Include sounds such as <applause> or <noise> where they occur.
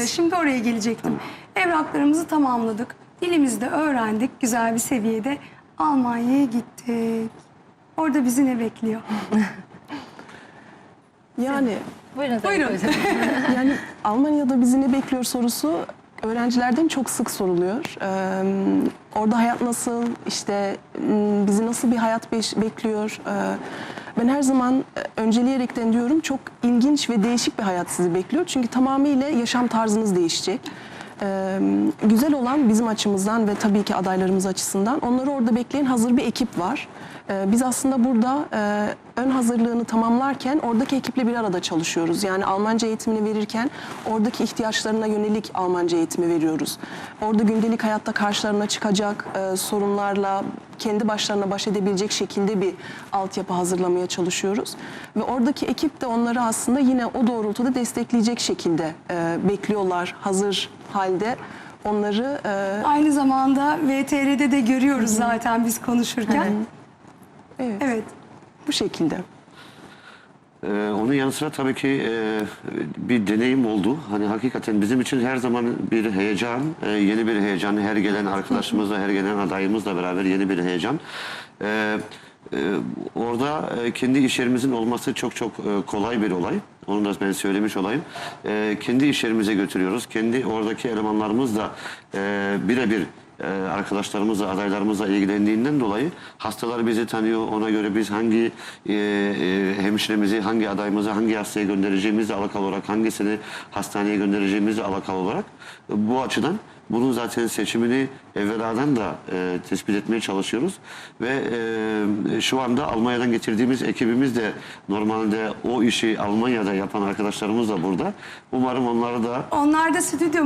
Evet. Şimdi oraya gelecektim. Evraklarımızı tamamladık. Dilimizi de öğrendik. Güzel bir seviyede Almanya'ya gittik. Orada bizi ne bekliyor? Yani Buyurun. Buyurun. <laughs> Yani Almanya'da bizi ne bekliyor sorusu öğrencilerden çok sık soruluyor. Ee, orada hayat nasıl, işte m, bizi nasıl bir hayat bekliyor? Ee, ben her zaman e, önceleyerekten diyorum çok ilginç ve değişik bir hayat sizi bekliyor. Çünkü tamamıyla yaşam tarzınız değişecek. Ee, güzel olan bizim açımızdan ve tabii ki adaylarımız açısından onları orada bekleyen hazır bir ekip var. Ee, Biz aslında burada e, ön hazırlığını tamamlarken oradaki ekiple bir arada çalışıyoruz. Yani Almanca eğitimini verirken oradaki ihtiyaçlarına yönelik Almanca eğitimi veriyoruz. Orada gündelik hayatta karşılarına çıkacak e, sorunlarla kendi başlarına baş edebilecek şekilde bir altyapı hazırlamaya çalışıyoruz. Ve oradaki ekip de onları aslında yine o doğrultuda destekleyecek şekilde e, bekliyorlar hazır halde. Onları e, Aynı zamanda VTR'de de görüyoruz zaten biz konuşurken. evet, Evet. Bu şekilde. Ee, onun yanı sıra tabii ki e, bir deneyim oldu. Hani hakikaten bizim için her zaman bir heyecan, e, yeni bir heyecan. Her gelen arkadaşımızla, her gelen adayımızla beraber yeni bir heyecan. Ee, e, orada e, kendi iş yerimizin olması çok çok e, kolay bir olay. Onu da ben söylemiş olayım. E, kendi iş yerimize götürüyoruz. Kendi oradaki elemanlarımızla e, birebir e, arkadaşlarımızla, adaylarımızla ilgilendiğinden dolayı hastalar bizi tanıyor. Ona göre biz hangi e, e, hemşiremizi, hangi adayımızı, hangi hastaya göndereceğimizle alakalı olarak, hangisini hastaneye göndereceğimizle alakalı olarak bu açıdan bunun zaten seçimini evveladan da e, tespit etmeye çalışıyoruz. Ve e, şu anda Almanya'dan getirdiğimiz ekibimiz de normalde o işi Almanya'da yapan arkadaşlarımız da burada. Umarım onları da Onlar da stüdyomuzda